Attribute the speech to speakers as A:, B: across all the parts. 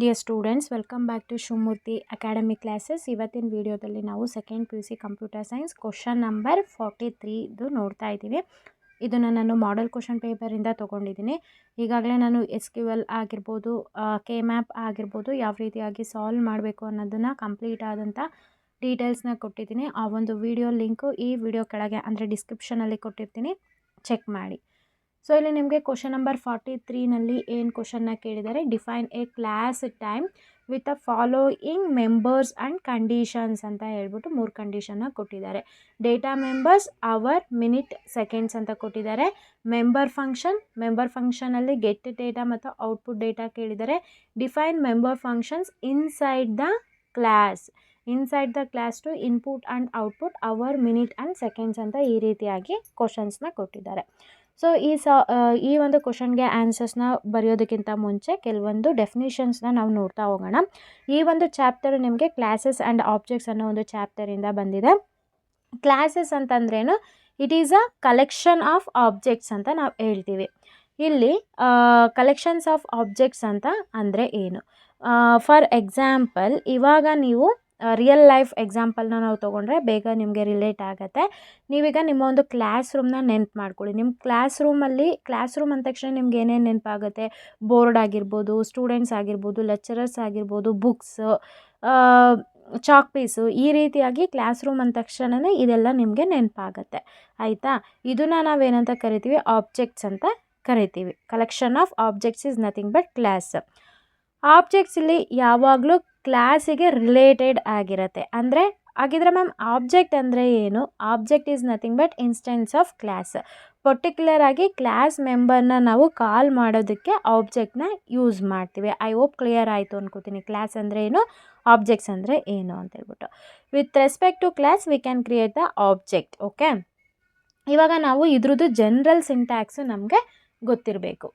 A: Dear students welcome back to Shivamurthy academy classes ಇವತ್ತಿನ ವಿಡಿಯೋದಲ್ಲಿ ನಾವು second P U C computer science question number forty ತ್ರೀದು ನೋಡ್ತಾ ಇದ್ದೀವಿ. ಇದನ್ನು ನಾನು ಮಾಡೆಲ್ ಕ್ವಶನ್ ಪೇಪರಿಂದ ತೊಗೊಂಡಿದ್ದೀನಿ. ಈಗಾಗಲೇ ನಾನು ಎಸ್ ಕ್ಯೂ ಎಲ್ ಆಗಿರ್ಬೋದು ಕೆ ಮ್ಯಾಪ್ ಆಗಿರ್ಬೋದು, ಯಾವ ರೀತಿಯಾಗಿ ಸಾಲ್ವ್ ಮಾಡಬೇಕು ಅನ್ನೋದನ್ನು ಕಂಪ್ಲೀಟ್ ಆದಂಥ ಡೀಟೇಲ್ಸ್ನ ಕೊಟ್ಟಿದ್ದೀನಿ. ಆ ಒಂದು ವಿಡಿಯೋ ಲಿಂಕು ಈ ವಿಡಿಯೋ ಕೆಳಗೆ, ಅಂದರೆ ಡಿಸ್ಕ್ರಿಪ್ಷನಲ್ಲಿ ಕೊಟ್ಟಿರ್ತೀನಿ. ಚೆಕ್ ಮಾಡಿ. ಸೊ ಇಲ್ಲಿ ನಿಮಗೆ ಕ್ವಶನ್ ನಂಬರ್ ಫಾರ್ಟಿ ತ್ರೀನಲ್ಲಿ ಏನು ಕ್ವಶನ್ನ ಕೇಳಿದ್ದಾರೆ define a class time with a following members and conditions ಅಂತ ಹೇಳ್ಬಿಟ್ಟು ಮೂರು ಕಂಡೀಷನ್ನ ಕೊಟ್ಟಿದ್ದಾರೆ. Data members hour minute seconds ಅಂತ ಕೊಟ್ಟಿದ್ದಾರೆ. ಮೆಂಬರ್ ಫಂಕ್ಷನ್ ಮೆಂಬರ್ ಫಂಕ್ಷನಲ್ಲಿ ಗೆಟ್ ಡೇಟಾ ಮತ್ತು ಔಟ್ಪುಟ್ ಡೇಟಾ ಕೇಳಿದ್ದಾರೆ define member functions inside the class inside the class to input and output hour minute and seconds ಅಂತ ಈ ರೀತಿಯಾಗಿ ಕ್ವಶನ್ಸ್ನ ಕೊಟ್ಟಿದ್ದಾರೆ. ಸೊ ಈ ಸ ಈ ಒಂದು ಕ್ವಶನ್ಗೆ ಆನ್ಸರ್ಸ್ನ ಬರೆಯೋದಕ್ಕಿಂತ ಮುಂಚೆ ಕೆಲವೊಂದು ಡೆಫಿನೇಷನ್ಸ್ನ ನಾವು ನೋಡ್ತಾ ಹೋಗೋಣ. ಈ ಒಂದು ಚಾಪ್ಟರ್ ನಿಮಗೆ ಕ್ಲಾಸಸ್ ಆ್ಯಂಡ್ ಆಬ್ಜೆಕ್ಟ್ಸ್ ಅನ್ನೋ ಒಂದು ಚಾಪ್ಟರಿಂದ ಬಂದಿದೆ. ಕ್ಲಾಸಸ್ ಅಂತಂದ್ರೇನು? It is a collection of objects ಅಂತ ನಾವು ಹೇಳ್ತೀವಿ. ಇಲ್ಲಿ ಕಲೆಕ್ಷನ್ಸ್ ಆಫ್ ಆಬ್ಜೆಕ್ಟ್ಸ್ ಅಂತ ಅಂದರೆ ಏನು? ಫಾರ್ ಎಕ್ಸಾಂಪಲ್ ಇವಾಗ ನೀವು ರಿಯಲ್ ಲೈಫ್ ಎಕ್ಸಾಂಪಲ್ನ ನಾವು ತೊಗೊಂಡ್ರೆ ಬೇಗ ನಿಮಗೆ ರಿಲೇಟ್ ಆಗುತ್ತೆ. ನೀವೀಗ ನಿಮ್ಮ ಒಂದು ಕ್ಲಾಸ್ ರೂಮ್ನ ನೆನ್ಪು ಮಾಡ್ಕೊಳ್ಳಿ. ನಿಮ್ಮ ಕ್ಲಾಸ್ ರೂಮಲ್ಲಿ ಕ್ಲಾಸ್ ರೂಮ್ ಅಂದ ತಕ್ಷಣ ನಿಮ್ಗೆ ಏನೇನು ನೆನಪಾಗುತ್ತೆ? ಬೋರ್ಡ್ ಆಗಿರ್ಬೋದು ಸ್ಟೂಡೆಂಟ್ಸ್ ಆಗಿರ್ಬೋದು ಲೆಕ್ಚರರ್ಸ್ ಆಗಿರ್ಬೋದು ಬುಕ್ಸ್ ಚಾಕ್ ಪೀಸು ಈ ರೀತಿಯಾಗಿ ಕ್ಲಾಸ್ ರೂಮ್ ಅಂದ ತಕ್ಷಣವೇ ಇದೆಲ್ಲ ನಿಮಗೆ ನೆನಪಾಗತ್ತೆ. ಆಯಿತಾ? ಇದನ್ನು ನಾವೇನಂತ ಕರಿತೀವಿ? ಆಬ್ಜೆಕ್ಟ್ಸ್ ಅಂತ ಕರಿತೀವಿ. Collection of objects is nothing but class objects ಇಲ್ಲಿ ಯಾವಾಗಲೂ ಕ್ಲಾಸಿಗೆ ರಿಲೇಟೆಡ್ ಆಗಿರುತ್ತೆ. ಅಂದರೆ ಹಾಗಿದ್ರೆ ಮ್ಯಾಮ್ ಆಬ್ಜೆಕ್ಟ್ ಅಂದರೆ ಏನು? Object is nothing but instance of class. Particular ಆಗಿ ಕ್ಲಾಸ್ ಮೆಂಬರ್ನ ನಾವು ಕಾಲ್ ಮಾಡೋದಕ್ಕೆ ಆಬ್ಜೆಕ್ಟ್ನ ಯೂಸ್ ಮಾಡ್ತೀವಿ. ಐ ಹೋಪ್ ಕ್ಲಿಯರ್ ಆಯಿತು ಅನ್ಕೋತೀನಿ. ಕ್ಲಾಸ್ ಅಂದರೆ ಏನು? ಆಬ್ಜೆಕ್ಟ್ಸ್ ಅಂದರೆ ಏನು? ಅಂತ ಹೇಳ್ಬಿಟ್ಟು. With respect to class, we can create the object. Okay? ಇವಾಗ ನಾವು ಇದ್ರದ್ದು ಜನರಲ್ ಸಿಂಟ್ಯಾಕ್ಸು ನಮಗೆ ಗೊತ್ತಿರಬೇಕು.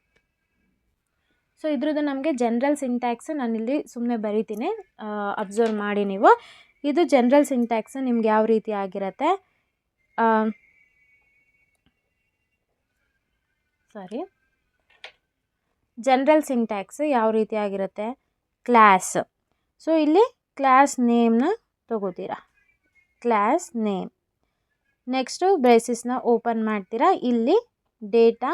A: ಸೊ ಇದ್ರದ್ದು ನಮಗೆ ಜನ್ರಲ್ ಸಿಂಟ್ಯಾಕ್ಸ್ ನಾನಿಲ್ಲಿ ಸುಮ್ಮನೆ ಬರಿತೀನಿ. ಅಬ್ಸರ್ವ್ ಮಾಡಿ ನೀವು. ಇದು ಜನ್ರಲ್ ಸಿಂಟ್ಯಾಕ್ಸ್ ನಿಮ್ಗೆ ಯಾವ ರೀತಿ ಆಗಿರತ್ತೆ? ಸಾರಿ ಜನ್ರಲ್ ಸಿಂಟ್ಯಾಕ್ಸ್ ಯಾವ ರೀತಿ ಆಗಿರುತ್ತೆ? ಕ್ಲಾಸ್ ಸೊ ಇಲ್ಲಿ ಕ್ಲಾಸ್ ನೇಮ್ನ ತಗೋತೀರಾ? ಕ್ಲಾಸ್ ನೇಮ್ ನೆಕ್ಸ್ಟು ಬ್ರೇಸಿಸ್ನ ಓಪನ್ ಮಾಡ್ತೀರಾ? ಇಲ್ಲಿ ಡೇಟಾ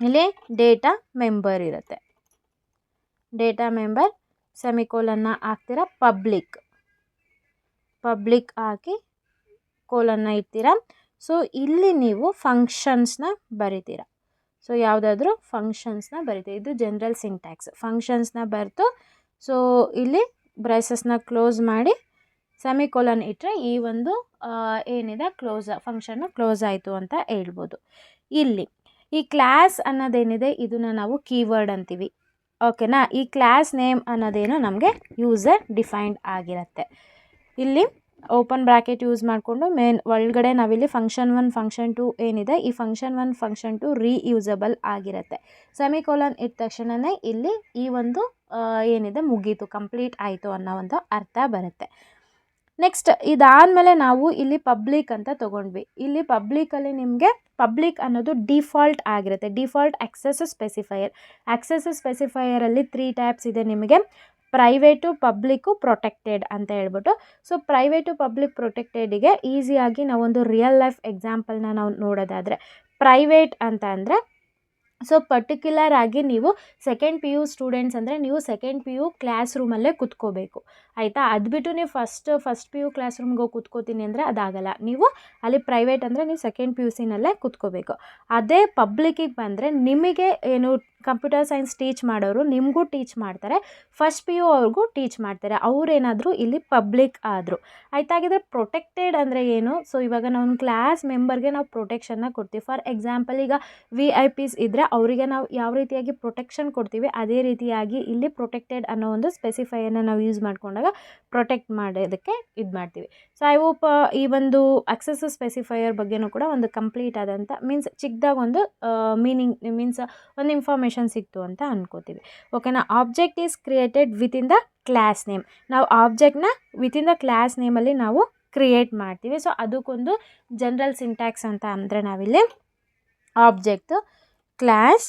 A: ಇಲ್ಲಿ ಡೇಟಾ ಮೆಂಬರ್ ಇರುತ್ತೆ. ಡೇಟಾ ಮೆಂಬರ್ ಸೆಮಿಕೋಲನ್ನ ಹಾಕ್ತೀರಾ? ಪಬ್ಲಿಕ್ ಪಬ್ಲಿಕ್ ಹಾಕಿ ಕೋಲನ್ನು ಇಡ್ತೀರಾ? ಸೊ ಇಲ್ಲಿ ನೀವು ಫಂಕ್ಷನ್ಸ್ನ ಬರಿತೀರ. ಸೊ ಯಾವುದಾದ್ರೂ ಫಂಕ್ಷನ್ಸ್ನ ಬರಿತೀರಿ. ಇದು ಜನರಲ್ ಸಿಂಟ್ಯಾಕ್ಸ್ ಫಂಕ್ಷನ್ಸ್ನ ಬರೆದು ಸೊ ಇಲ್ಲಿ ಬ್ರೈಸಸ್ನ ಕ್ಲೋಸ್ ಮಾಡಿ ಸೆಮಿಕೋಲನ್ ಇಟ್ಟರೆ ಈ ಒಂದು ಏನಿದೆ? ಕ್ಲೋಸ್ ಫಂಕ್ಷನ್ನು ಕ್ಲೋಸ್ ಆಯಿತು ಅಂತ ಹೇಳ್ಬೋದು. ಇಲ್ಲಿ ಈ ಕ್ಲಾಸ್ ಅನ್ನೋದೇನಿದೆ, ಇದನ್ನು ನಾವು ಕೀವರ್ಡ್ ಅಂತೀವಿ. ಓಕೆನಾ ಈ ಕ್ಲಾಸ್ ನೇಮ್ ಅನ್ನೋದೇನು ನಮಗೆ ಯೂಸರ್ ಡಿಫೈನ್ಡ್ ಆಗಿರುತ್ತೆ. ಇಲ್ಲಿ ಓಪನ್ ಬ್ರ್ಯಾಕೆಟ್ ಯೂಸ್ ಮಾಡಿಕೊಂಡು ಮೇನ್ ಒಳಗಡೆ ನಾವಿಲ್ಲಿ ಫಂಕ್ಷನ್ ಒನ್ ಫಂಕ್ಷನ್ ಟು ಏನಿದೆ, ಈ function one function two reusable ಆಗಿರುತ್ತೆ. ಸೆಮಿಕೋಲನ್ ಇದ್ದ ತಕ್ಷಣವೇ ಇಲ್ಲಿ ಈ ಒಂದು ಏನಿದೆ, ಮುಗೀತು ಕಂಪ್ಲೀಟ್ ಆಯಿತು ಅನ್ನೋ ಒಂದು ಅರ್ಥ ಬರುತ್ತೆ. ನೆಕ್ಸ್ಟ್ ಇದಾದಮೇಲೆ ನಾವು ಇಲ್ಲಿ ಪಬ್ಲಿಕ್ ಅಂತ ತೊಗೊಂಡ್ವಿ. ಇಲ್ಲಿ ಪಬ್ಲಿಕಲ್ಲಿ ನಿಮಗೆ ಪಬ್ಲಿಕ್ ಅನ್ನೋದು ಡಿಫಾಲ್ಟ್ ಆಗಿರುತ್ತೆ. ಡಿಫಾಲ್ಟ್ ಆಕ್ಸೆಸ್ ಸ್ಪೆಸಿಫೈಯರ್ ಆಕ್ಸೆಸ್ ಸ್ಪೆಸಿಫೈಯರಲ್ಲಿ ತ್ರೀ ಟೈಪ್ಸ್ ಇದೆ ನಿಮಗೆ. ಪ್ರೈವೇಟು ಪಬ್ಲಿಕ್ಕು ಪ್ರೊಟೆಕ್ಟೆಡ್ ಅಂತ ಹೇಳ್ಬಿಟ್ಟು. ಸೊ ಪ್ರೈವೇಟು ಪಬ್ಲಿಕ್ ಪ್ರೊಟೆಕ್ಟೆಡಿಗೆ ಈಸಿಯಾಗಿ ನಾವೊಂದು ರಿಯಲ್ ಲೈಫ್ ಎಕ್ಸಾಂಪಲ್ನ ನಾವು ನೋಡೋದಾದರೆ ಪ್ರೈವೇಟ್ ಅಂತ ಅಂದರೆ ಸೊ ಪರ್ಟಿಕ್ಯುಲರ್ ಆಗಿ ನೀವು ಸೆಕೆಂಡ್ ಪಿ ಯು ಸ್ಟೂಡೆಂಟ್ಸ್ ಅಂದರೆ ನೀವು ಸೆಕೆಂಡ್ ಪಿ ಯು ಕ್ಲಾಸ್ ರೂಮಲ್ಲೇ ಕುತ್ಕೋಬೇಕು. ಆಯಿತಾ? ಅದು ಬಿಟ್ಟು ನೀವು first first P U class ರೂಮ್ಗೆ ಹೋಗಿ ಕುತ್ಕೋತೀನಿ ಅಂದರೆ ಅದಾಗಲ್ಲ. ನೀವು ಅಲ್ಲಿ ಪ್ರೈವೇಟ್ ಅಂದರೆ ನೀವು ಸೆಕೆಂಡ್ ಪಿ ಯು ಸಿನಲ್ಲೇ ಕುತ್ಕೋಬೇಕು. ಅದೇ ಪಬ್ಲಿಕ್ಕಿಗೆ ಬಂದರೆ ನಿಮಗೆ ಏನು ಕಂಪ್ಯೂಟರ್ ಸೈನ್ಸ್ ಟೀಚ್ ಮಾಡೋರು ನಿಮಗೂ ಟೀಚ್ ಮಾಡ್ತಾರೆ, ಫಸ್ಟ್ ಪಿ ಯು ಅವ್ರಿಗೂ ಟೀಚ್ ಮಾಡ್ತಾರೆ, ಅವರೇನಾದರೂ ಇಲ್ಲಿ ಪಬ್ಲಿಕ್ ಆದರು. ಆಯ್ತಾಗಿದ್ರೆ ಪ್ರೊಟೆಕ್ಟೆಡ್ ಅಂದರೆ ಏನು? ಸೊ, ಇವಾಗ ನಾವು ಕ್ಲಾಸ್ ಮೆಂಬರ್ಗೆ ನಾವು ಪ್ರೊಟೆಕ್ಷನ್ನ ಕೊಡ್ತೀವಿ. ಫಾರ್ ಎಕ್ಸಾಂಪಲ್ ಈಗ ವಿ ಐ ಪಿಸ್ ಇದ್ದರೆ ಅವರಿಗೆ ನಾವು ಯಾವ ರೀತಿಯಾಗಿ ಪ್ರೊಟೆಕ್ಷನ್ ಕೊಡ್ತೀವಿ, ಅದೇ ರೀತಿಯಾಗಿ ಇಲ್ಲಿ ಪ್ರೊಟೆಕ್ಟೆಡ್ ಅನ್ನೋ ಒಂದು ಸ್ಪೆಸಿಫೈಯನ್ನು ನಾವು ಯೂಸ್ ಮಾಡಿಕೊಂಡಾಗ ಪ್ರೊಟೆಕ್ಟ್ ಮಾಡೋದಕ್ಕೆ ಇದು ಮಾಡ್ತೀವಿ. ಸೊ, ಐ ಹೋಪ್ ಈ ಒಂದು ಅಕ್ಸೆಸ್ ಸ್ಪೆಸಿಫೈಯರ್ ಬಗ್ಗೆನೂ ಕೂಡ ಒಂದು ಕಂಪ್ಲೀಟ್ ಆದಂಥ ಮೀನ್ಸ್ ಚಿಕ್ಕದಾಗ ಒಂದು ಮೀನಿಂಗ್ ಮೀನ್ಸ್ ಒಂದು ಇನ್ಫಾರ್ಮೇಷನ್ ಸಿಕ್ತು ಅಂತ ಅನ್ಕೋತೀವಿ. ಓಕೆನಾ object is created within the class name ನಾವು ಆಬ್ಜೆಕ್ಟ್ನ ವಿತಿನ್ ದ ಕ್ಲಾಸ್ ನೇಮಲ್ಲಿ ನಾವು ಕ್ರಿಯೇಟ್ ಮಾಡ್ತೀವಿ. ಸೊ ಅದಕ್ಕೊಂದು ಜನರಲ್ ಸಿಂಟ್ಯಾಕ್ಸ್ ಅಂತ ಅಂದರೆ ನಾವಿಲ್ಲಿ object class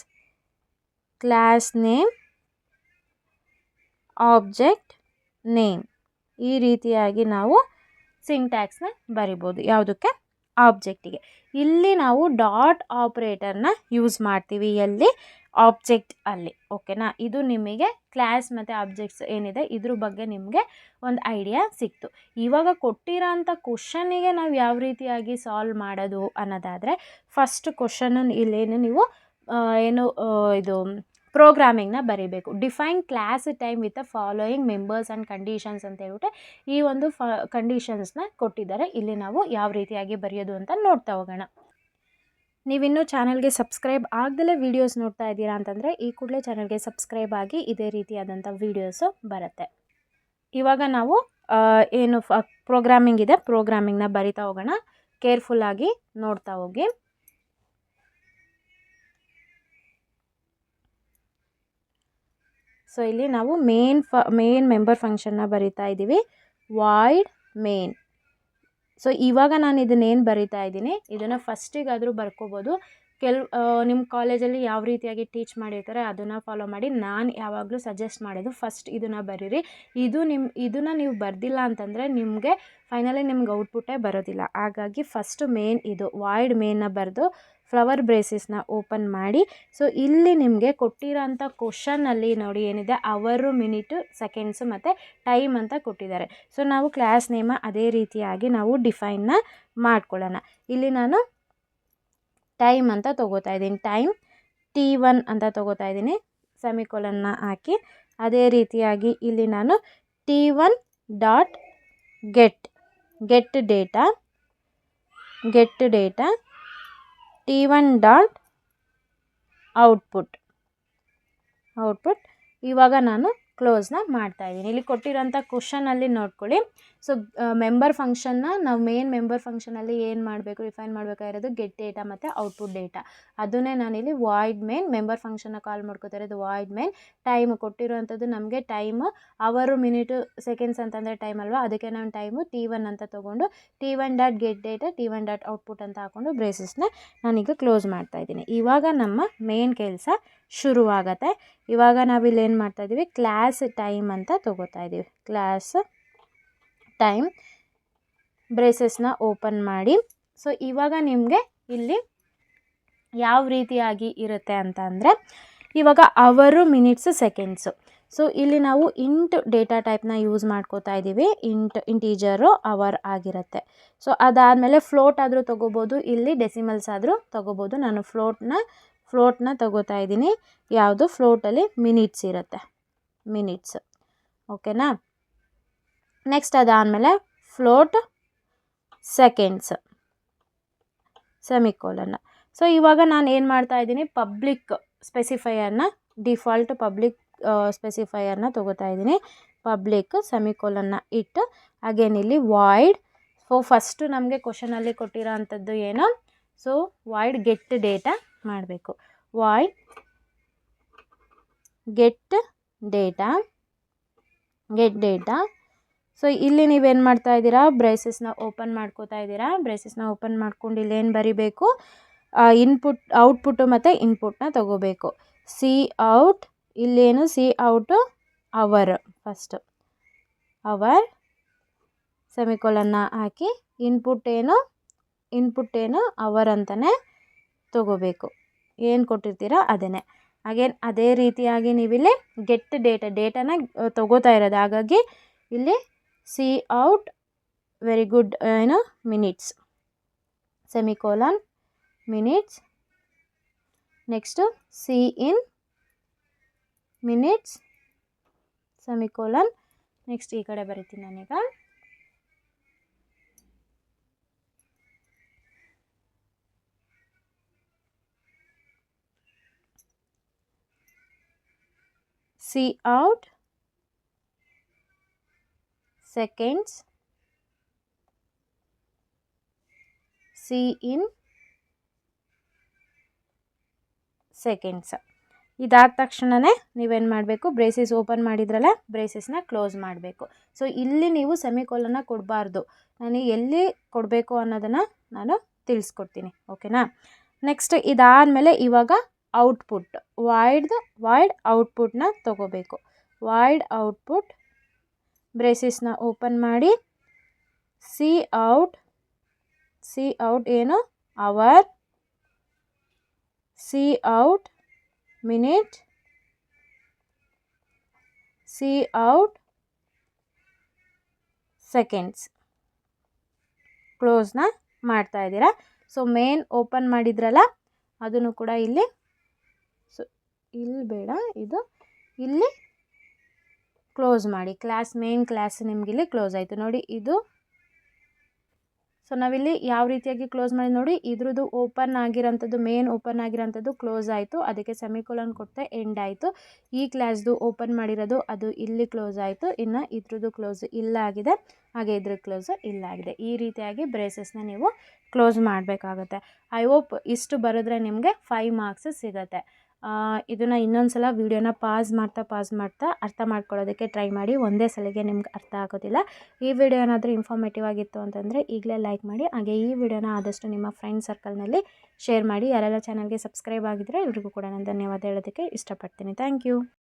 A: class name object name ಈ ರೀತಿಯಾಗಿ ನಾವು ಸಿಂಟ್ಯಾಕ್ಸ್ನ ಬರಿಬೋದು. ಯಾವುದಕ್ಕೆ? ಆಬ್ಜೆಕ್ಟಿಗೆ ಇಲ್ಲಿ ನಾವು ಡಾಟ್ ಆಪ್ರೇಟರ್ನ ಯೂಸ್ ಮಾಡ್ತೀವಿ. ಎಲ್ಲಿ? ಆಬ್ಜೆಕ್ಟ್ ಅಲ್ಲಿ ಓಕೆನಾ ಇದು ನಿಮಗೆ ಕ್ಲಾಸ್ ಮತ್ತು ಆಬ್ಜೆಕ್ಟ್ಸ್ ಏನಿದೆ, ಇದ್ರ ಬಗ್ಗೆ ನಿಮಗೆ ಒಂದು ಐಡಿಯಾ ಸಿಕ್ತು. ಇವಾಗ ಕೊಟ್ಟಿರೋ ಅಂಥ ಕ್ವಶನಿಗೆ ನಾವು ಯಾವ ರೀತಿಯಾಗಿ ಸಾಲ್ವ್ ಮಾಡೋದು ಅನ್ನೋದಾದರೆ ಫಸ್ಟ್ ಕ್ವಶನ್ ಇಲ್ಲೇನು ನೀವು ಏನು ಇದು ಪ್ರೋಗ್ರಾಮಿಂಗ್ನ ಬರೀಬೇಕು. Define class time with a following members and conditions ಅಂತ ಹೇಳ್ಬಿಟ್ಟು ಈ ಒಂದು ಫ ಕಂಡೀಷನ್ಸ್ನ ಕೊಟ್ಟಿದ್ದಾರೆ. ಇಲ್ಲಿ ನಾವು ಯಾವ ರೀತಿಯಾಗಿ ಬರೆಯೋದು ಅಂತ ನೋಡ್ತಾ ಹೋಗೋಣ. ನೀವಿನ್ನೂ ಚಾನಲ್ಗೆ ಸಬ್ಸ್ಕ್ರೈಬ್ ಆಗದಲ್ಲೇ ವೀಡಿಯೋಸ್ ನೋಡ್ತಾ ಇದ್ದೀರಾ ಅಂತಂದರೆ ಈ ಕೂಡಲೇ ಚಾನಲ್ಗೆ ಸಬ್ಸ್ಕ್ರೈಬ್ ಆಗಿ ಇದೇ ರೀತಿಯಾದಂಥ ವೀಡಿಯೋಸು ಬರುತ್ತೆ. ಇವಾಗ ನಾವು ಏನು ಪ್ರೋಗ್ರಾಮಿಂಗ್ ಇದೆ, ಪ್ರೋಗ್ರಾಮಿಂಗ್ನ ಬರಿತಾ ಹೋಗೋಣ. ಕೇರ್ಫುಲ್ಲಾಗಿ ನೋಡ್ತಾ ಹೋಗಿ. ಸೊ, ಇಲ್ಲಿ ನಾವು ಮೇನ್ ಫ, ಮೇನ್ ಮೆಂಬರ್ ಫಂಕ್ಷನ್ನ ಬರಿತಾ ಇದ್ದೀವಿ. Void main. ಸೊ ಇವಾಗ ನಾನು ಇದನ್ನೇನು ಬರಿತಾ ಇದ್ದೀನಿ, ಇದನ್ನು ಫಸ್ಟಿಗಾದರೂ ಬರ್ಕೋಬೋದು. ಕೆಲ್ ನಿಮ್ಮ ಕಾಲೇಜಲ್ಲಿ ಯಾವ ರೀತಿಯಾಗಿ ಟೀಚ್ ಮಾಡಿರ್ತಾರೆ ಅದನ್ನು ಫಾಲೋ ಮಾಡಿ, ನಾನು ಯಾವಾಗಲೂ ಸಜೆಸ್ಟ್ ಮಾಡೋದು ಫಸ್ಟ್ ಇದನ್ನು ಬರೀರಿ. ಇದು ನಿಮ್ಮ ಇದನ್ನು ನೀವು ಬರ್ದಿಲ್ಲ ಅಂತಂದರೆ ನಿಮಗೆ ಫೈನಲಿ ನಿಮ್ಗೆ ಔಟ್ಪುಟ್ಟೇ ಬರೋದಿಲ್ಲ. ಹಾಗಾಗಿ ಫಸ್ಟ್ ಮೇನ್ ಇದು ವಾಯ್ಡ್ ಮೇನ್ನ ಬರೆದು ಫ್ಲವರ್ ಬ್ರೇಸಸ್ನ ಓಪನ್ ಮಾಡಿ. ಸೊ, ಇಲ್ಲಿ ನಿಮಗೆ ಕೊಟ್ಟಿರೋಂಥ ಕ್ವಶನಲ್ಲಿ ನೋಡಿ ಏನಿದೆ, ಅವರು, ಮಿನಿಟು, ಸೆಕೆಂಡ್ಸು ಮತ್ತು ಟೈಮ್ ಅಂತ ಕೊಟ್ಟಿದ್ದಾರೆ. ಸೊ, ನಾವು ಕ್ಲಾಸ್ ನೇಮ ಅದೇ ರೀತಿಯಾಗಿ ನಾವು ಡಿಫೈನ್ನ ಮಾಡ್ಕೊಳ್ಳೋಣ. ಇಲ್ಲಿ ನಾನು ಟೈಮ್ ಅಂತ ತೊಗೋತಾ ಇದ್ದೀನಿ. ಟೈಮ್, ಟಿ ಒನ್ ಅಂತ ತೊಗೋತಾ ಇದ್ದೀನಿ. ಸೆಮಿಕೋಲನ್ನ ಹಾಕಿ. ಅದೇ ರೀತಿಯಾಗಿ ಇಲ್ಲಿ ನಾನು T one dot get get data get data T one dot output output ಇವಾಗ ನಾನು ಕ್ಲೋಸ್ನ ಮಾಡ್ತಾ ಇದ್ದೀನಿ. ಇಲ್ಲಿ ಕೊಟ್ಟಿರೋಂಥ ಕ್ವಶನಲ್ಲಿ ನೋಡ್ಕೊಳ್ಳಿ. ಸೊ ಮೆಂಬರ್ ಫಂಕ್ಷನ್ನ ನಾವು ಮೇನ್ ಮೆಂಬರ್ ಫಂಕ್ಷನಲ್ಲಿ ಏನು ಮಾಡಬೇಕು ರಿಫೈನ್ ಮಾಡಬೇಕಾಗಿರೋದು ಗೆಟ್ ಡೇಟಾ ಮತ್ತು ಔಟ್ಪುಟ್ ಡೇಟಾ ಅದನ್ನೇ ನಾನಿಲ್ಲಿ ವಾಯ್ಡ್ ಮೇನ್ ಮೆಂಬರ್ ಫಂಕ್ಷನ್ನ ಕಾಲ್ ಮಾಡ್ಕೋತಾ ಇರೋದು ವಾಯ್ಡ್ ಮೇನ್ ಟೈಮ್ ಕೊಟ್ಟಿರೋವಂಥದ್ದು ನಮಗೆ ಟೈಮು ಅವರು ಮಿನಿಟು ಸೆಕೆಂಡ್ಸ್ ಅಂತಂದರೆ ಟೈಮ್ ಅಲ್ವಾ? ಅದಕ್ಕೆ ನಾನು ಟೈಮು ಟಿ ಒನ್ ಅಂತ ತೊಗೊಂಡು T one dot get data T one dot output ಅಂತ ಹಾಕ್ಕೊಂಡು ಬ್ರೇಸಸ್ನ ನಾನೀಗ ಕ್ಲೋಸ್ ಮಾಡ್ತಾ ಇದ್ದೀನಿ. ಇವಾಗ ನಮ್ಮ ಮೇನ್ ಕೆಲಸ ಶುರುವಾಗತ್ತೆ. ಇವಾಗ ನಾವಿಲ್ಲಿ ಏನು ಮಾಡ್ತಾ ಇದ್ದೀವಿ ಕ್ಲಾಸ್ ಟೈಮ್ ಅಂತ ತೊಗೋತಾ ಇದ್ದೀವಿ ಕ್ಲಾಸ್ ಟೈಮ್ ಬ್ರೇಸಸ್ನ ಓಪನ್ ಮಾಡಿ. ಸೊ, ಇವಾಗ ನಿಮಗೆ ಇಲ್ಲಿ ಯಾವ ರೀತಿಯಾಗಿ ಇರುತ್ತೆ ಅಂತ ಅಂದರೆ, ಇವಾಗ ಅವರು ಮಿನಿಟ್ಸ್ ಸೆಕೆಂಡ್ಸು. ಸೊ, ಇಲ್ಲಿ ನಾವು ಇಂಟ್ ಡೇಟಾ ಟೈಪ್ನ ಯೂಸ್ ಮಾಡ್ಕೋತಾ ಇದ್ದೀವಿ ಇಂಟ್, ಇಂಟೀಜರು, ಅವರ್ ಆಗಿರುತ್ತೆ. ಸೊ, ಅದಾದಮೇಲೆ ಫ್ಲೋಟ್ ಆದರೂ ತೊಗೋಬೋದು, ಇಲ್ಲಿ ಡೆಸಿಮಲ್ಸ್ ಆದರೂ ತೊಗೋಬೋದು. ನಾನು ಫ್ಲೋಟ್ನ ಫ್ಲೋಟ್ನ ತಗೋತಾ ಇದ್ದೀನಿ. ಯಾವುದು ಫ್ಲೋಟಲ್ಲಿ ಮಿನಿಟ್ಸ್ ಇರುತ್ತೆ. ಮಿನಿಟ್ಸ್. ಓಕೆನಾ? ನೆಕ್ಸ್ಟ್ ಅದಾದಮೇಲೆ ಫ್ಲೋಟ್ ಸೆಕೆಂಡ್ಸ್. ಸೆಮಿಕೋಲನ್ನ ಸೊ, ಇವಾಗ ನಾನು ಏನು ಮಾಡ್ತಾ ಇದ್ದೀನಿ? ಪಬ್ಲಿಕ್ ಸ್ಪೆಸಿಫೈಯರ್ನ, ಡಿಫಾಲ್ಟ್ ಪಬ್ಲಿಕ್ ಸ್ಪೆಸಿಫೈಯರ್ನ ತೊಗೋತಾ ಇದ್ದೀನಿ. ಪಬ್ಲಿಕ್ ಸೆಮಿಕೋಲನ್ನ ಇಟ್ಟು, ಅಗೇನ್ ಇಲ್ಲಿ ವಾಯ್ಡ್. ಸೊ, ಫಸ್ಟು ನಮಗೆ ಕ್ವಶನಲ್ಲಿ ಕೊಟ್ಟಿರೋ ಅಂಥದ್ದು ಏನು? So, void get data. ಮಾಡಬೇಕು. Void get data get data so ಇಲ್ಲಿ ನೀವೇನು ಮಾಡ್ತಾ ಇದ್ದೀರಾ? ಬ್ರೇಸಸ್ನ ಓಪನ್ ಮಾಡ್ಕೋತಾ ಇದ್ದೀರಾ? ಬ್ರೈಸಸ್ನ ಓಪನ್ ಮಾಡ್ಕೊಂಡು ಇಲ್ಲಿ ಏನು ಬರಿಬೇಕು? ಇನ್ಪುಟ್ ಔಟ್ಪುಟ್ಟು ಮತ್ತು ಇನ್ಪುಟ್ನ ತಗೋಬೇಕು. ಸಿ ಔಟ್ ಇಲ್ಲೇನು C out hour first hour ಸೆಮಿಕೋಲನ್ನ ಹಾಕಿ. ಇನ್ಪುಟ್ ಏನು? ಇನ್ಪುಟ್ ಏನು? ಅವರ್ ಅಂತಲೇ ತಗೋಬೇಕು. ಏನು ಕೊಟ್ಟಿರ್ತೀರೋ ಅದನ್ನೇ. ಹಾಗೇನು ಅದೇ ರೀತಿಯಾಗಿ ನೀವಿಲ್ಲಿ ಗೆಟ್ ಡೇಟಾ ಡೇಟಾನ ತೊಗೋತಾ ಇರೋದು. ಹಾಗಾಗಿ ಇಲ್ಲಿ ಸಿ ಔಟ್ ವೆರಿ ಗುಡ್ ಏನು minutes semicolon minutes next C in minutes semicolon next ಈ ಕಡೆ ಬರಿತೀನಿ ನಾನೀಗ. C out. Seconds. C in. Seconds. ಇದಾದ ತಕ್ಷಣವೇ ನೀವೇನು ಮಾಡಬೇಕು? ಬ್ರೇಸಸ್ ಓಪನ್ ಮಾಡಿದ್ರಲ್ಲ, ಬ್ರೇಸಸ್ನ ಕ್ಲೋಸ್ ಮಾಡಬೇಕು. ಸೊ, ಇಲ್ಲಿ ನೀವು ಸೆಮಿಕೋಲನ್ನ ಕೊಡಬಾರ್ದು. ನಾನು ಎಲ್ಲಿ ಕೊಡಬೇಕು ಅನ್ನೋದನ್ನು ನಾನು ತಿಳಿಸ್ಕೊಡ್ತೀನಿ. ಓಕೆನಾ? ನೆಕ್ಸ್ಟ್ ಇದಾದಮೇಲೆ ಇವಾಗ ಔಟ್ಪುಟ್. ವಾಯ್ಡ್ದು ವಾಯ್ಡ್ ಔಟ್ಪುಟ್ನ ತಗೋಬೇಕು. ವಾಯ್ಡ್ ಔಟ್ಪುಟ್ ಬ್ರೇಸಿಸ್ನ ಓಪನ್ ಮಾಡಿ. ಸಿ ಔಟ್ ಸಿ ಔಟ್ ಏನು? Hour. C out, minute. C out, seconds. ಕ್ಲೋಸ್ನ ಮಾಡ್ತಾ ಇದ್ದೀರಾ. ಸೊ ಮೇನ್ ಓಪನ್ ಮಾಡಿದ್ರಲ್ಲ, ಅದನ್ನು ಕೂಡ ಇಲ್ಲಿ ಇಲ್ಲಿ ಬೇಡ, ಇದು ಇಲ್ಲಿ ಕ್ಲೋಸ್ ಮಾಡಿ. ಕ್ಲಾಸ್ ಮೇನ್ ಕ್ಲಾಸ್ ನಿಮ್ಗೆ ಇಲ್ಲಿ ಕ್ಲೋಸ್ ಆಯಿತು. ನೋಡಿ, ಇದು ಸೊ ನಾವಿಲ್ಲಿ ಯಾವ ರೀತಿಯಾಗಿ ಕ್ಲೋಸ್ ಮಾಡಿ ನೋಡಿ, ಇದ್ರದ್ದು ಓಪನ್ ಆಗಿರೋಂಥದ್ದು ಮೇನ್ ಓಪನ್ ಆಗಿರೋಂಥದ್ದು ಕ್ಲೋಸ್ ಆಯಿತು. ಅದಕ್ಕೆ ಸೆಮಿಕೋಲನ್ ಕೊಡ್ತಾ ಎಂಡ್ ಆಯಿತು. ಈ ಕ್ಲಾಸ್ದು ಓಪನ್ ಮಾಡಿರೋದು, ಅದು ಇಲ್ಲಿ ಕ್ಲೋಸ್ ಆಯಿತು. ಇನ್ನು ಇದ್ರದ್ದು ಕ್ಲೋಸ್ ಇಲ್ಲಾಗಿದೆ ಹಾಗೆ ಇದ್ರ ಕ್ಲೋಸ್ ಇಲ್ಲಾಗಿದೆ ಈ ರೀತಿಯಾಗಿ ಬ್ರೇಸಸ್ನ ನೀವು ಕ್ಲೋಸ್ ಮಾಡಬೇಕಾಗುತ್ತೆ. ಐ ಹೋಪ್ ಇಷ್ಟು ಬರೆದ್ರೆ ನಿಮಗೆ ಫೈವ್ ಮಾರ್ಕ್ಸ್ ಸಿಗುತ್ತೆ. ಇದನ್ನು ಇನ್ನೊಂದು ಸಲ ವೀಡಿಯೋನ ಪಾಸ್ ಮಾಡ್ತಾ ಪಾಸ್ ಮಾಡ್ತಾ ಅರ್ಥ ಮಾಡ್ಕೊಳ್ಳೋದಕ್ಕೆ ಟ್ರೈ ಮಾಡಿ. ಒಂದೇ ಸಲಿಗೆ ನಿಮ್ಗೆ ಅರ್ಥ ಆಗೋದಿಲ್ಲ. ಈ ವಿಡಿಯೋ ಏನಾದರೂ ಇನ್ಫಾರ್ಮೇಟಿವ್ ಆಗಿತ್ತು ಅಂತಂದರೆ ಈಗಲೇ ಲೈಕ್ ಮಾಡಿ. ಹಾಗೆ ಈ ವಿಡಿಯೋನ ಆದಷ್ಟು ನಿಮ್ಮ ಫ್ರೆಂಡ್ ಸರ್ಕಲ್ನಲ್ಲಿ ಶೇರ್ ಮಾಡಿ. ಯಾರೆಲ್ಲ ಚಾನಲ್ಗೆ ಸಬ್ಸ್ಕ್ರೈಬ್ ಆಗಿದ್ದರೆ ಎಲ್ರಿಗೂ ಕೂಡ ನಾನು ಧನ್ಯವಾದ ಹೇಳೋದಕ್ಕೆ ಇಷ್ಟಪಡ್ತೀನಿ. Thank you